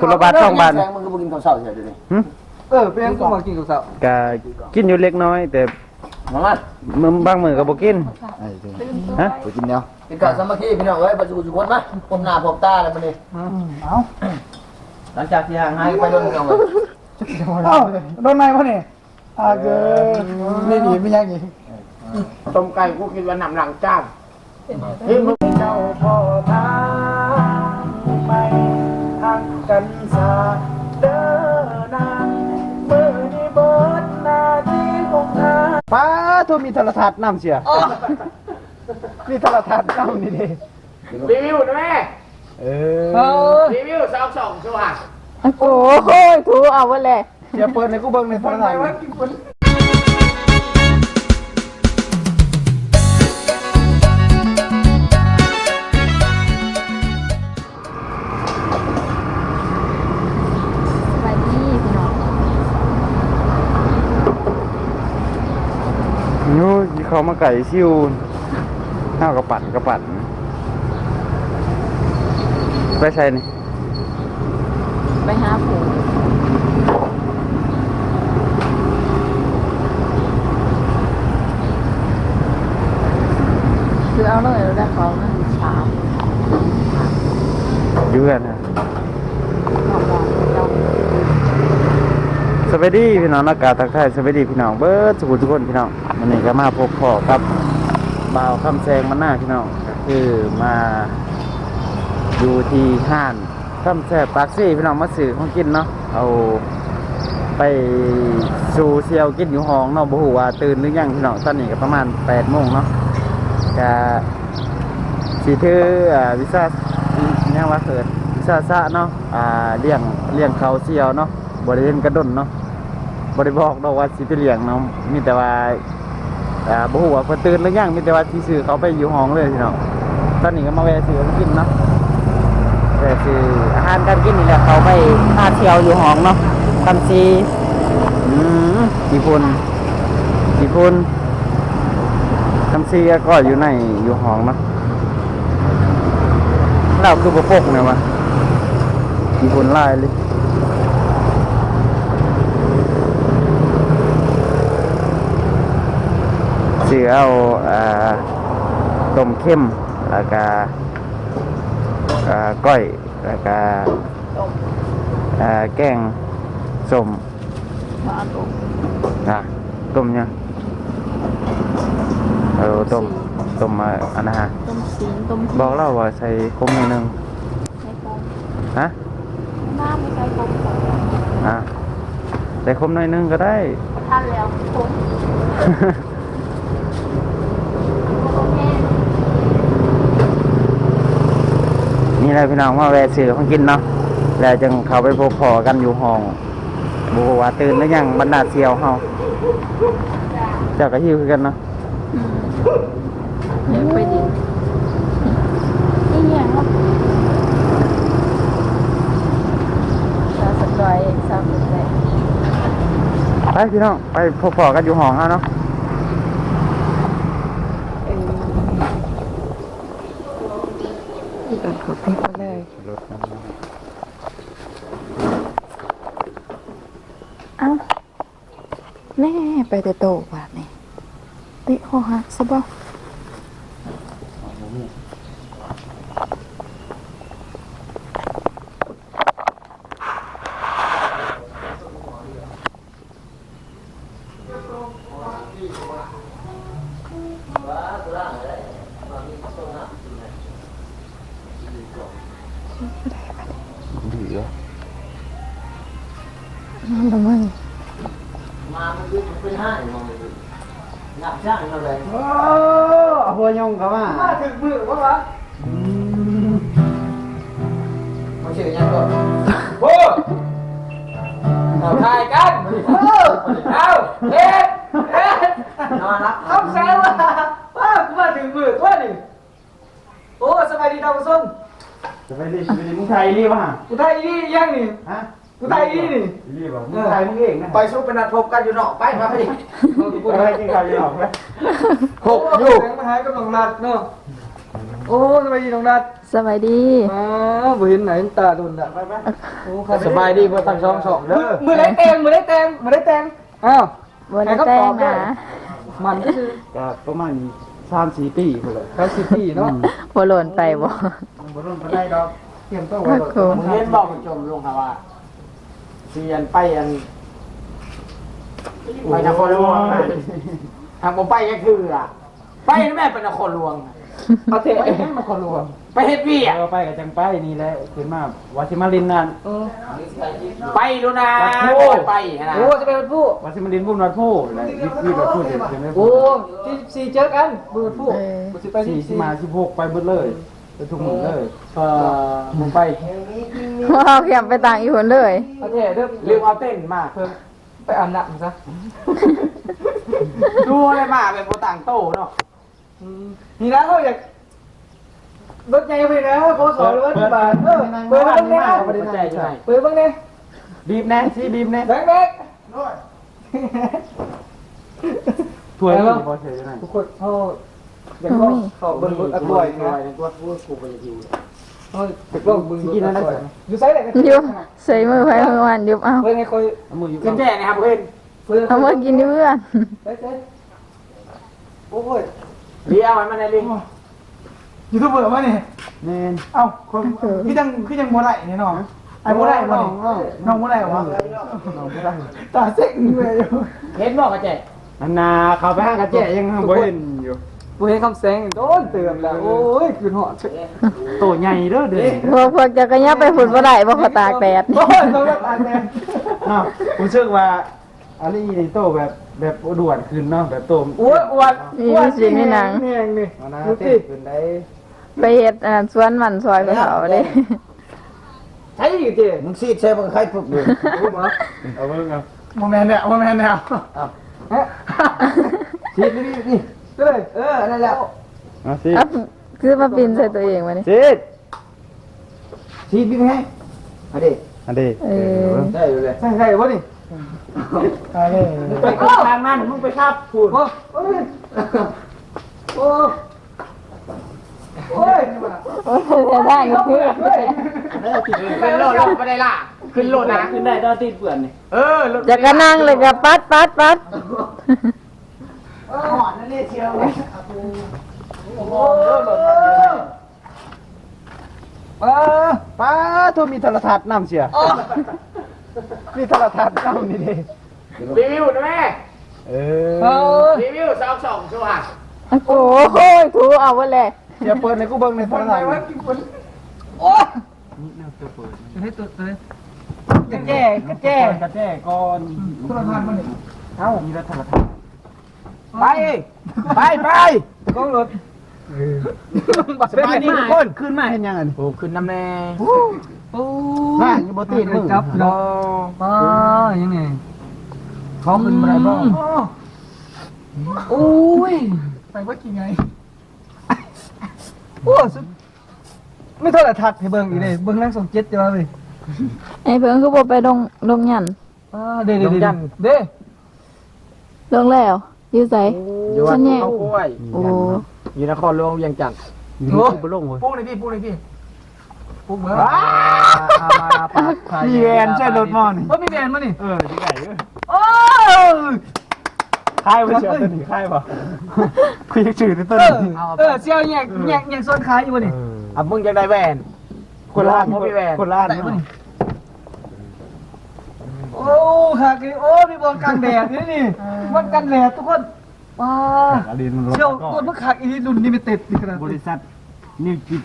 คุณละบาทสองบาทแซงมึงก็บ่กินข้าวเช้าใช่เดี๋ยวนี้หึเออเป็นก็มากินกับเสาก็กินอยู่เล็กน้อย แต่มามามื้อบางมื้อก็บ่กินไอ้เด้อฮะไปกินแนวกินข้าวสามัคคีพี่น้องเอ้ยปัจจุบันทุกคนมาผมหน้าผมตาแล้วมื้อนี้เอาหลังจากที่ห่างหายไปโดนพี่น้องเอ้ยเอาโดนไหนวะเนี่ยอาเกินไม่ดีไม่ยังอีกต้มไก่กูกินวันหนำหลังจ้างที่มึงเจ้าพ่อทางไม่ทาง กันสาเดินนางมือนี้เบิดหน้าที่ของทางป้าโทรมีโทรทัศน์นำเสียนี่โทรทัศน์เจ้านี่ดิรีวิวนะแม่เอเอออรีวิวสองสองชัวร์โอ้โหถูเอาไว้เลยเดี๋ยวเปิดในกูเบิ่งในโทรทัศน์ เขามาไก่ซิวห้าวกระปั่นกระปั่นไปใช่นี่ไปหาผูคือเอาเลยแล้วได้เขาเงินสามอยู่กันนะ หอมหอมเรา ส วัสดีพี่น้องอากาศทักทายสวัสดีพี่น้องเบิร์ดสุขุทุกคนพี่น้องวันนี้ก็มาพบพ่อครับบ่าวคำแซงมาหน้าพี่น้องก็คือมาอยู่ที่ห้านคำแซงปากซี่พี่น้องมาสื่อของกินเนาะเอาไปสู่เซียวกินอยู่ห้องเนาะบ่ฮู้ว่าตื่นหรือยังพี่น้องตอนนี้ก็ประมาณ8โมงเนาะก็สิถืออ่วิซ่าเนี่ยว่าเกิดวิซ่าซะเนาะอ่าเลี้ยงเลี้ยงเขาเซียวเนาะบ่ได้เล่นกระดนเนาะ บ่ได้บอกดอกว่าสิไปเลี้ยงเนาะมีแต่ว่าอ่าบ่ฮู้ว่าเพิ่นตื่นหรือยังมีแต่ว่าสิซื้อเขาไปอยู่ห้องเลยพี่น้องตอนนี้ก็มาแวะซื้อมากินเนาะแวะซื้ออาหารการกินนี่แหละเขาไปหาเที่ยวอยู่ห้องเนาะคันซีอืมญี่ปุ่นญี่ปุ่นคันซีก็อยู่ในอยู่ห้องเนาะเราคือบ่ปกเนี่ยวะญี่ปุ่นหลายเลย ซื้อเอาอ่าต้มเข้มแล้วก็อ่าก้อยแล้วก็อ่าแกงส้มมาตกนะต้มยังเออต้มต้มมาอันนะฮะต้มซีนต้มบอกเล่าว่าใส่คมหน่อยหนึงใช้โฟมฮะน้ำไม่ใช้โฟมอะใส่คมหน่อยหนึงก็ได้ท่านแล้วโฟมโอเค นี่แหละพี่น้องมาแวะซื้อของกินเนาะแล้วจึงเข้าไปพบพอกันอยู่ห้องบัวาตื่นแล้วยังบรรดาเซียวเฮาเจ้าก็หิวคือกันเนาะเดี๋ยวไปดินี่เนี่ยครับสาวสกอยสาวสกอยไปพี่น้องไปพบพอกันอยู่ห้องเฮาเนาะ เดินของพี่ไปเลยเอ้าแน่ไปแต่โตกว่านี่ติคอหักซะบ่ ดีเหรอนั่นละมึงมามันคือเป็นห้างมองเลยหนักจ้างเราเลยโอ้หัวยงเขาว่ามาถึงมือวะวะมาเชื่อยังก่อนโอ้เอาถ่ายกันเอาเฮ็ดเฮ็ดนอนรับทำแซวว่ะป้ากูมาถึงมือตัวนี่โอ้สบายดีท่านผู้ชม จะไปรีบไปรีบมึงไทยรีบป่ะกูไทยนี่ยังนี่ฮะกูไทยนี่นี่รีบป่ะมึงไทยมึงเองนะไปสู้เป็นนัดพบกันอยู่นอกไปมาพี่กูไทยกินข้าวยังหรอกไหมหกอยู่มาหายกำลังนัดเนาะโอ้สบายดีน้องนัดสบายดีอ๋อบ่เห็นไหนตาดุนอะโอ้สบายดีบ่ตั้งสองสองเด้อมือได้แตงมือได้แตงมือได้แตงอ้าวบนแต้งนะมันก็คือก็ประมาณสามสี่ปีพุ่นเลยเขาสิพี่เนาะบ่หล่นไปบ่ บ่ต้องไปได้ดอกเตรียมตัวไว้โอ้โหมึงเห็นบอกจมลงค่ะว่าเสียนไปอันไปนครหลวงทางผมไปก็คืออะไปแม่เป็นนครหลวงเอาเถไปอะเฮ็ดนครหลวง ไปเฮ็ดวี่อะเราไปกับจังไปนี่แหละขึ้นมาวัชิมารินนั่นไปดูนะวัดโพไปนะโอ้จะไปเป็นผู้วัชิมารินบุญวัดผู้อะไรวิทย์วัดผู้เสร็จใช่ไหมโอ้ที่สี่เจอกันมือผู้เออบ่สิไปสี่ที่สิสี่มาสิบหกไปหมดเลย ไปทุกหมดเลยเอ่อผมไปว่าเอาแคมไปต่างอีกคนเลยเอาเถอะเด้อลืมเอาเต้นมาเพิ่มไปอาบน้ำซะ ดูอะไรมาเป็นโปรต่างโตเนาะอืมนี่นะเขาอยากรถใหญ่ไปนะโคสอรถบาทเออเปิดเบ้างเนี่ยไม่ได้ใจใช่เปิดเบ้างเนี่ยบีบแน่สิบีบแน่แบงค์แบงค์ถ้วยนี่พอเฉยได้ทุกคนเขาอ ยากลองเขาเบิ่งเบิ่งอักบอยนะตัวกูกูไปอยู่เขาอยากลองเบิ่งเบิ่งอักบอยนะอยู่ไซส์ไหนกันยุบใส่มือไปมือวันยุบเอาเบิ่งให้คอยเอามืออยู่เพื่อนแก่นะครับเพื่อนเบิ่งเอามากินดิเพื่อนเฮ้ยเฮ้ยโอ้ยเลี้ยวมันในลิงยูทูบเบอร์มาเนี่ยแน่นเอ้าคนพี่จังพี่จังโมไรเนี่ยน้องไอ้โมไรมาเนี่ยน้องโมไรวะตาเซ็กนี่เลยเห็นบอกกระเจอันนาเขาไปห้างกระเจยังบ่เห็นอยู่ กูเห็นคำแสงโดนเตือนแล้ว โอ้ยคืนหอดโตใหญ่เด้อเด้อพวกพวกจะกระยับไปฝุ่นบ่ได้บ่เขาตากแดดโอ้ยต้องรับอ่านแน่อ้าวผมเชื่อว่าอันนี้ในโตแบบแบบด่วนขึ้นเนาะแบบโตอ้วนอ้วนมีมีสิในหนังนี่เองนี่เอานะดูเต้สินขึ้นได้ไปเฮ็ดอันนั้นสวนมันซอยเขาเขาเด้ใช่ดิเจมึงซีดใช่มึงใครปุ๊บเลยรู้มั้ยเอาเบิ่งเอาโมเมนต์เนี่ยโมเมนต์เนี่ยฮะสินี่นี่ เลยเออนั่นแหละเอาสิอัพคือมาปีนใส่ตัวเองวะนี่สิซีดพี่ไงมาดิอันเด้เออได้อยู่เลยใช่ใช่วะนี่อะไรไปทางนั้นมึงไปคาบพูดโอ้โอ้ยโอ้โอ้ยโอ้ยจะได้ก็คือขึ้นโลดลงไปได้ล่ะขึ้นโลดนะขึ้นได้ดอตีเปื่อนนี่เออจะก็นั่งเลยก็ปัดปัดปัด หอนนั่นนี่เชียวป้าป้าโทรมีโทรทัศน์นำเสียมีโทรทัศน์นำนี่เด้รีวิวนะแม่เอเอออรีวิวสองสองชัวร์โอ้โหถูเอาไว้เลยเดี๋ยวเปิดในกูเบิ่งในโทรทัศน์โอ้นี่แนวจะเปิดให้ตัวเลยกระแจกระแจกระแจก่อนคุณทานมันนี่เอ้ามีโทรทัศน์ ไป ไปไปกล้องรถสบายดีทุกคนขึ้นมาเห็นยังอันโอ้ขึ้นน้ำแน่โอ้บ้านอยู่บ่ตีนมึงจับรอป้ายังไงเขาขึ้นมาได้บ้างโอ้ยไปว่ากี่ไงโอ้สุดไม่เท่าไหร่ทัดให้เบิ่งอีกเลยเบิ่งนั่งส่งเจ็ดจะมาเลยไอ้เพิ่งคือบ่ไปลงลงยันเด้เด้เด้เด้ลงแล้ว อยู่ไส อยู่วัฉัดนแย่เขากล้วยโอ้อยู่นครหลวงเวียงจันทร์โอ้บ่ลงเว้ย ปุ๊กเลยพี่ปุ๊กเลยพี่ปุ๊กเหมือนมีแวนใช่รถมอนี่ว่ามีแบนมานี่เออที่ไหนเอ้ยโอ้ยค่ายบ่เชื่อตัวนี้ค่ายบ่คุยชื่อตัวเอนี้อเออเสี่ยวแยกแยกแยกโซนขายอยู่บ่นี่อะมึงจะได้แหวนคนละบ่มีแหวนคนละได้บ่นี่ โอ้ค่ะคือโอ้มีบอลกลางแดดนี่นี่มันกันแดดทุกคนว้าอดีตมันรถเชี่ยวตัวมันขักอีนี่รุ่นนี้ไม่ติดนี่ขนาดบริษัทนิวจิต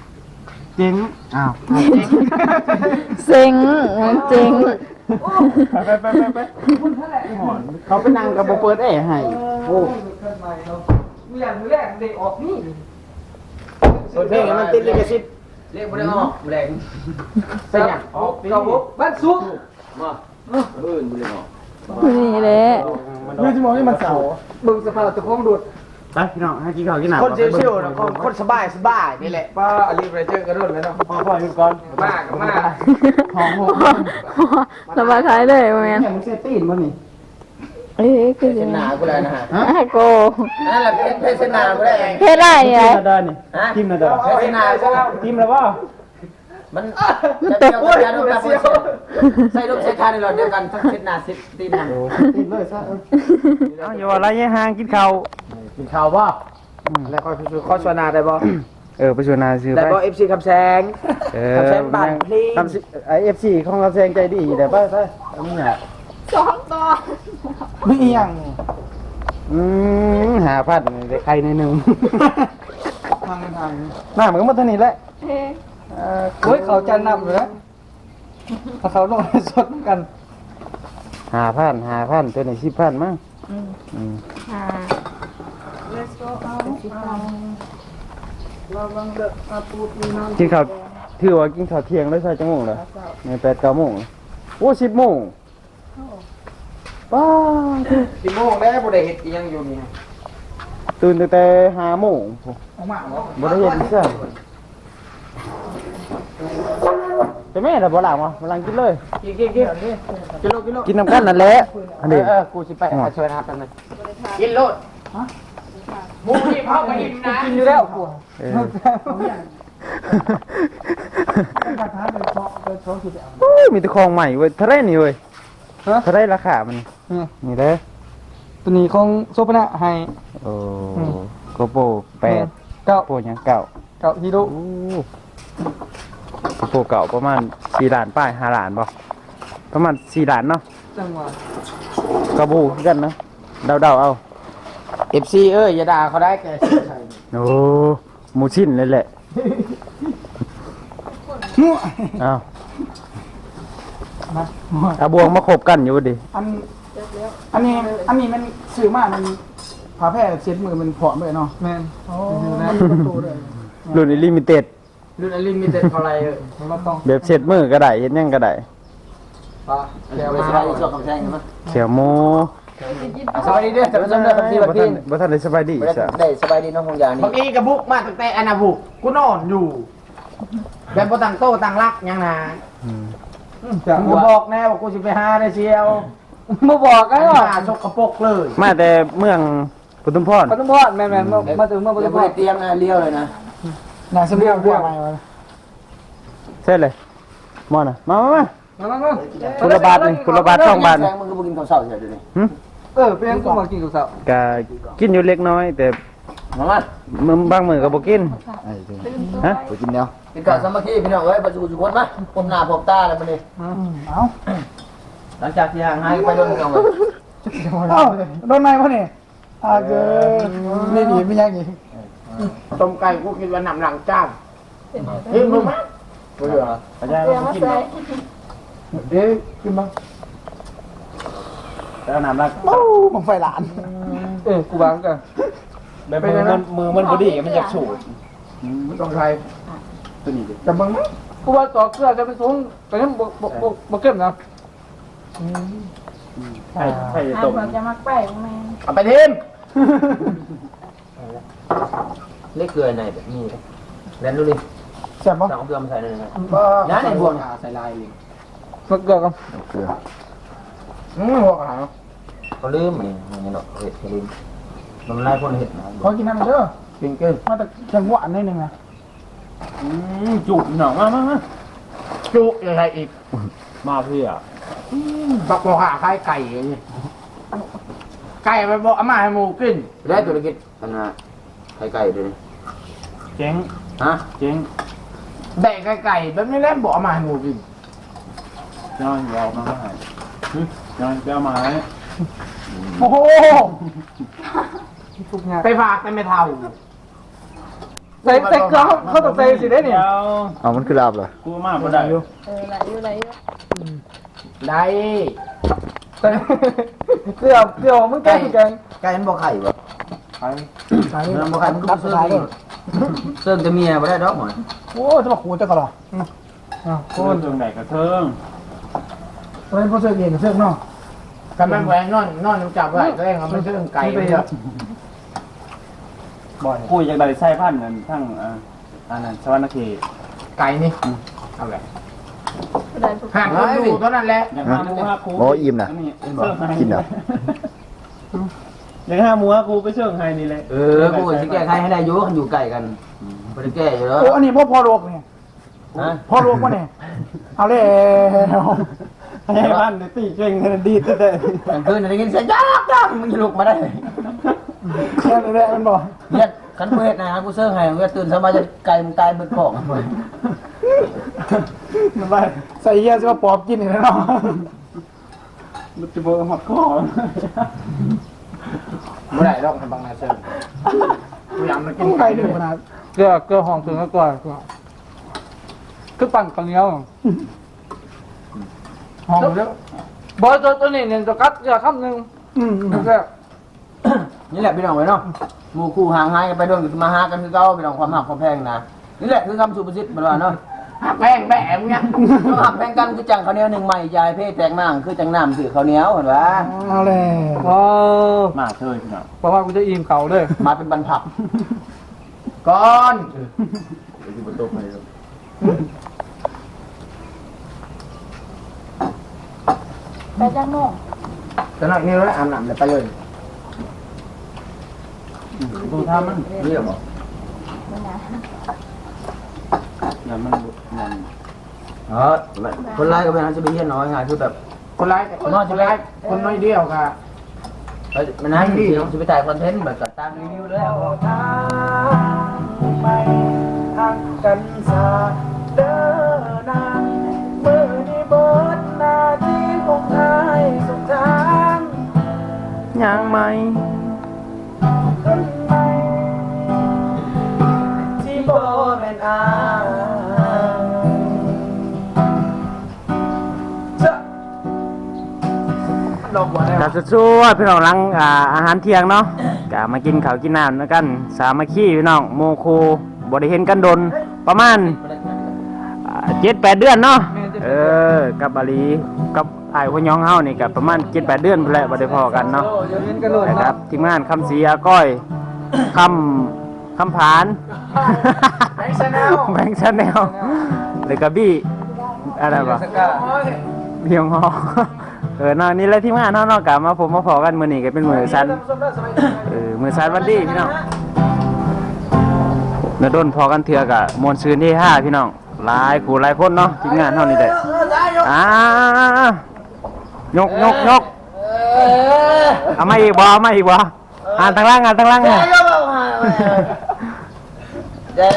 เจ๊งอ้าวเซ็งเจ๋งไปไปไปไปเขาไปนั่งกับโบเปิดแอร์ให้โอ้มีอย่างแรกเด็กออกนี่ส่วนเพลงมันติดลิขสิทธิ์เรียกบ่ได้ออกแรงเป็นหยังออกเก่าบ้านซุกมา นบ่ได้ออกนี่แหละนี่จะมองนี่มันเสาเบิ่งสภาพตะคองดูดไปพี่น้องให้กินข้าวกินน้ำคนชิวๆนะคนคนสบายสบายนี่แหละป้าอลีไปเจอกันรุ่นแล้วเนาะพอพอหยุดก่อนมากมากห้องหกระบายท้ายเลยบ่แม่นแข่งเซตีนบ่นี่เอ้ยคือเส้นหนากูเลยนะฮะอาโกนั่นแหละเป็นเส้นหนากูได้เองเฮ็ดได้ไงจิ้มระดานี่ฮะจิ้มระดาเส้นหนากูจิ้มแล้วว่า มันจะเดียวกันนะลูกนะใส่ลูกใส่คาในหลอดเดียวกันทั้งเส้นหนาสิบตีนหนาจิ้มเลยซะเออเอาอย่าว่าอะไรแย่ห่างกินข้าวกินข้าวบ่แล้วก็คือข้อชวนาได้บ่เออไปชวนนาซื้อได้ไปบ่ FC คำแสงเอคำแสงบ้านพลีคำสิไอเอฟซีของคำแสงใจดีแต่ไปไปเอานี่น่ะสองต่อไม่อีหยังอืมหาพันได้ใครในหนึ่งทางทางหน้าเหมือนกันหมาเท่านี้แหละ เฮ้ยเออโอ้ยเขาจะนำเลยถ้าเขาลงสดกันหาพันหาพันตัวนี้สิบพันมั้งอืมอืมอ่า let's go out กินข้าวถือว่ากินข้าวเที่ยงได้ใส่จังโมงเหรอในแปดเก้าโมงเหรอโอ้สิบโมงป้าสิโมงแล้วบ่ได้เฮ็ดอีหยังอยู่นี่ตื่นตั้งแต่ห้าโมงออกมาเนาะบ่ได้เห็นเสื้อ ไปแม่แต่บ่หลังวะบ่หลังกินเลยกินกินกินกินโลกินโลกินน้ำกันนั่นแหละอันนี้เออกูสิไปเอาช่วยนะครับนั่นกินโลดหมูนี่เผาไปกินนะกินอยู่แล้วกูเออกระทะเป็นเพาะเป็นเพาะคือเอาโอ้ยมีแต่ของใหม่เว้ยเท่าไรนี่เว้ยฮะเท่าไรราคามันนี่นี่เด้อตัวนี้ของโซปนะให้โอ้อืมโกโปแปดเก้าโปรยังเก่าเก้าฮิโร่ โอ้โกโปเก่าประมาณสี่ล้านป้ายห้าล้านบ่ประมาณสี่ล้านเนาะจังหวะกระบูคือกันเนาะเดาๆเอา FC เอ้ยอย่าด่าเขาได้แกโอ้หมูชิ้นเลยแหละมั่วอ้าวมาเอาบวงมาขบกันอยู่ดิอันอันนี้อันนี้มันซื้อมามันผ้าแพร่เช็ดมือมันผอมเลยเนาะแม่นโอ้นะประตูเลยรุ่นลิมิเต็ด รุ่นอลิมิเต็ดเท่าไรเอ้ยเราต้องแบบเช็ดมือก็ได้เฮ็ดหยังก็ได้ป่ะเดี๋ยวไปสบายดีช่วงคำแซงกันมั้ยเขียวหมูสบายดีเด้อจะไปสำเร็จกับที่บ่บักทักินนบ่ทันได้สบายดีไม่ได้จ้ะได้สบายดีน้องคงยานี่บางทีกับบุกมาตั้งแต่อนาบุกกูนอนอยู่แบบบ่ตั้งโต๊ะตั้งรักหยังนะอืมจะมึงบอกแน่ว่ากูสิไปหาได้เชียวมาบอกกันไอ้ก่อนหาสกปรกเลยมาแต่เมืองปทุมพรปทุมพรแม่นแม่นมามาถึงเมื่อปเดี๋ทุยวมพไม่รได้เตรียมนะเลี้ยวเลยนะ นายสมเด็จเรียกอะไรวะเสร็จเลยมอน่ะมามามามามามาคุณละบาทหนึงคุณละบาทสองบาทแซงมึงก็บ่กินข้าวเช้าเฉยเดี๋ยวนี้หึเออเป็นกูมากินกับสาวก็กินอยู่เล็กน้อย แต่มามามื้อบางมื้อก็บ่กินฮะไปกินเนาะกินข้าวสามัคคีพี่น้องเอ้ยประชุมทุกคนมาผมหน้าผมตาแล้วมื้อนี้เอ้าหลังจากที่ห่างหายไปโดนกันเลยเอ้าโดนนายปะเนี่ยอ่าเกินนี่ดีไม่ยังอีก ต้มไก่กูคิดว่าน้ำหลังจ้างทิ้งมึงมั้ยบ่เหลืออาจารย์เดี๋ยวมาใส่เอ๊ะกินบ้างแล้วน้ำรักโอ้บังไฟหลาน เออกูวางกันแบบมือมันมือมันบ่ดีมันอยากสูดต้องใช้ตัวนี้ดิแต่บังมั้งกูว่าต่อเกลือจะไปสูงแต่ยังบกบกบกบกเข้มนะใช่ใช่อ่าต้มเผื่อจะมักไปแม่เอาไปทิ้ง เล็กเกลือไหนแบบนี้แล้วดูดิแซ่บปะสั่งเกลือมาใส่เลยนะน้าน้าในในบบววงงใส่ลายเลยมาเกลือกันอืมหัวกระหางเขาลืมนี่นี่เนาะเห็ดเขาลืมมันลายคนเห็ดนะขอกินน้ำมันเด้อกินเกินมาแต่จังหวะนิดนึงนะอืมจุหน่อมามามาจุอะไรอีก มาเพื่อบักบอกหาคล้ายไก่อย่างนี้ไก่ไปบอกอามาให้หมูกิน ได้ธุรกิจอันน่ะไข่ไก่ด้วย เจ๊งฮะเจ๊งแดกไก่แบบนี้แล้วบอกอามาให้หมูกินย้อนยาวมาให้หึย้อนไปเอามาให้โอ้โหทุกงานไปฝากแต่ไม่เท่าใส่ใส่เกลือเขาเขาต้องใส่สิได้เนี่ยเดี๋ยวเอามันคือลาบเหรอกูมาบ่ได้อยู่เออไหลอยู่ไหลอยู่ได้ใส่เกลือเกลือมึงแกงแกงไก่มันบ่ไข่บ่ใส่มันบ่ไข่มันก็บ่เสื่อม เสื่อมจะเมียบ่ได้ดอกหมดโอ้จะบอกกูจะกระหรออ่าโคโอ้นตรงไหนกระเทิงเป็นผู้เสื้อเย็นเสื้อเนาะกันมันแหวนนอนนอนจับไว้ก็เองเอามันเชื่องไก่ไปเถอะบ่อยกูอยากได้ใส่พันธุ์นั่นทั้งอ่าอันนั้นสวรรณเขตไก่นี่เอาแบบได้ทุกห่างคนดูเท่านั้นแหละอยากมาหมูฮักกูโอ้อิ่มนะอัเสื้อให้กินเหรอ ยังห้ามัวกูไปเชิงไฮนี่แหละเออกูสิแก้ไขให้ได้อยู่อยู่ใกล้กันบ่ได้แก้อยู่แล้วโอ้อันนี้พ่อพ่อโลกเนี่ยฮะพ่อโลกวะเนี่ยเอาเลยให้บ้านเดี๋ยวตีเก่งดีดแต่กลางคืนได้ยินเสียงยักยักมึงจะลุกมาได้แค่นั้นแหละมันบอกเนี่ยคันกูเฮ็ดนะกูเซิร์งให้กูจะตื่นสมาจะไกลมึงตายเบิดของมันไปใส่เยี่ยสิว่าปอบกินอีกแล้วเนาะมันจะบอกหอดคอ ไม่ได้ลองทำบางนาเชิญพยายามมากินไก่ดื่มขนาดเกลือเกลือหอมถึงแล้วก่อนคือปั่นข้าวเหนียวหอมแล้วบอสตัวตัวนี้เนี่ยจะกัดเกลือคำหนึ่งอืมแซ่บนี่แหละพี่น้องไว้เนาะหมู่คู่ห่างหายกันไปโดนกันมาหากันคือเก่าพี่น้องความหักความแพงนะนี่แหละคือคำสุภาษิตมันว่าเนาะ แป้งแบมเนี่ยความหักแพงกันคือจังข้าวเหนียวหนึ่งใหม่ยายเพศแตกนางคือจังน้ำคือข้าวเหนียวเห็นปะเอาเลยว้าวมาเถอะพี่น้องบอกว่ากูจะอิ่มเขาเลยมาเป็นบรรพับก่อนไปจังโน่ตอนนั้นนี่เราอาบน้ำเลยไปเลยกูทำมันเรียกบอกไม่ นะอย่นเออคนร้ายก็เป็นอันจะไปเยี่ยนน้อยไงคือแบบ คนร้ายคนน้อยคนร้ายคนน้อยเดียวค่ะเอ้ยมันนั่นดีจะไปถ่ายคอนเทนต์แบบกับตามรีวิวเลยอะทางไม่ทางกันสาเดินนางมือนี้เบิดหนาที่ของไทยสุดทางยังไหม สู้ๆพี่น้องหลังอ่าอาหารเที่ยงเนาะกะมากินข้าวกินน้ำด้วยกัน สามัคคีพี่น้องโมคูบ่ได้เห็นกันดนประมาณเจ็ดแปดเดือนเนาะเออกับอาลีกับไอ้ายพยองเฮานี่กับประมาณเจ็ดแปดเดือนพุ่นแหละบ่ได้พอกันเนาะเดี๋ยวเล่นกันเลยนะครับทีมงานคำศรีอาก้อยคำคำผานแบงค์ชาแนลแบงค์ชาแนลเลยกับบี้อะไรวะสกาเพียงฮอ เออเนาะนี่แหละทีมงานเนาะเนาะกลับมาผมมาพอกันมื้อนี้ก็เป็นมื้อสันเออมื้อสันวันดีพี่น้องเนื้อด้นพอกันเถื่อกะมวลซืนที่ห้าพี่น้องหลายคู่หลายคนเนาะทีมงานเท่านี้ได้อ่ายกยกยกเอามาอีกบ่เอามาอีกบ่อ่านทางล่างอ่านทางล่างไงเจ๊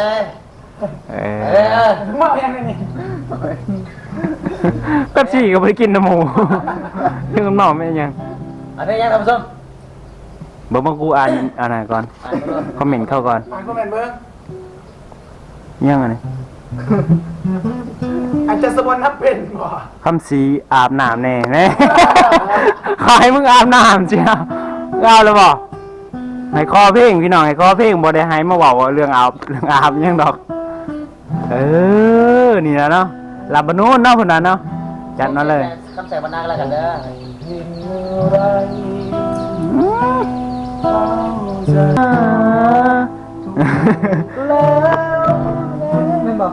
เอเอ้อ เมาอย่างนี้เป๊ปซี่ก็บ่ได้กินน้ำหมูยังกันเมาไม่นยังอันนี้ยังทำส้มเบิ่งมากูอ่านอ่านก่อนคอมเมนต์เข้าก่อน อ่านคอมเมนต์เบิ้งยังไงนี่อาจจะสมวนนับเป็นบ่คำสีอาบน้ำแน่แน่ ขอให้มึงอาบน้ำเจียวเอาแล้วบ่ให้คอเพลงพี่น้องให้คอเพลงบ่ได้ให้มาเว้าเรื่องอาบเรื่องอาบหยังดอก เออ นี่นะเนาะ ลาบานูนเนาะพุ่นน่ะเนาะจัดมาเลยคำใส่บรรณาอะไรกันเด้อเห็นอะไรแล้วไม่บอก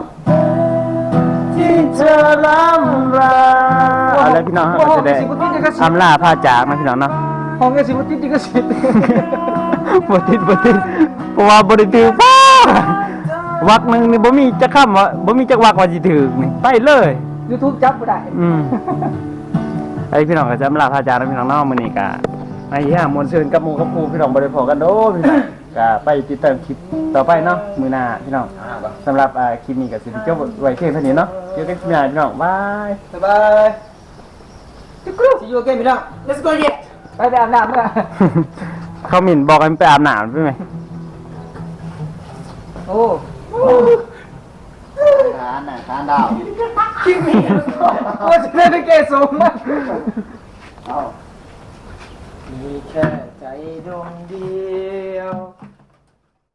ที่เธอลำลาอะไรพี่น้องฮะก็จะได้ทำล่าผ้าจากนะพี่น้องเนาะห้องกระสิบติดกระสิบบ่ติดบ่ติดเพราะว่าบ่ได้ถือป้า วักหนึงนี่บ่มีจักคำว่าบ่มีจักวักว่าสิถือนี่ไปเลย ยูทูบจับไม่ได้อืมไอ้พี่น้องก็จำลาพระอาจารย์นะพี่น้องเน้องมื้อนี้ก็ไอ้ย่ามวลซื่นกับหมู่กับครูพี่น้องบ่ได้พอกันโดพี่น้องก็ไปติดตามคลิปต่อไปเนาะมื้อหน้าพี่น้องสำหรับอ่าคลิปนี้ก็สิจบไว้เพียงเท่านี้เนาะเจอกันคลิปหน้าพี่น้องบายสบายซีอูเกมพี่น้อง let's go yet ไปไปอาบน้ำเมื่อเขาหมิ่นบอกกันไปอาบน้ำใช่ไหม โอ้ ทานน่ะทานดาวโอ้จะได้เกสูงมากมีแค่ใจดวงเดียว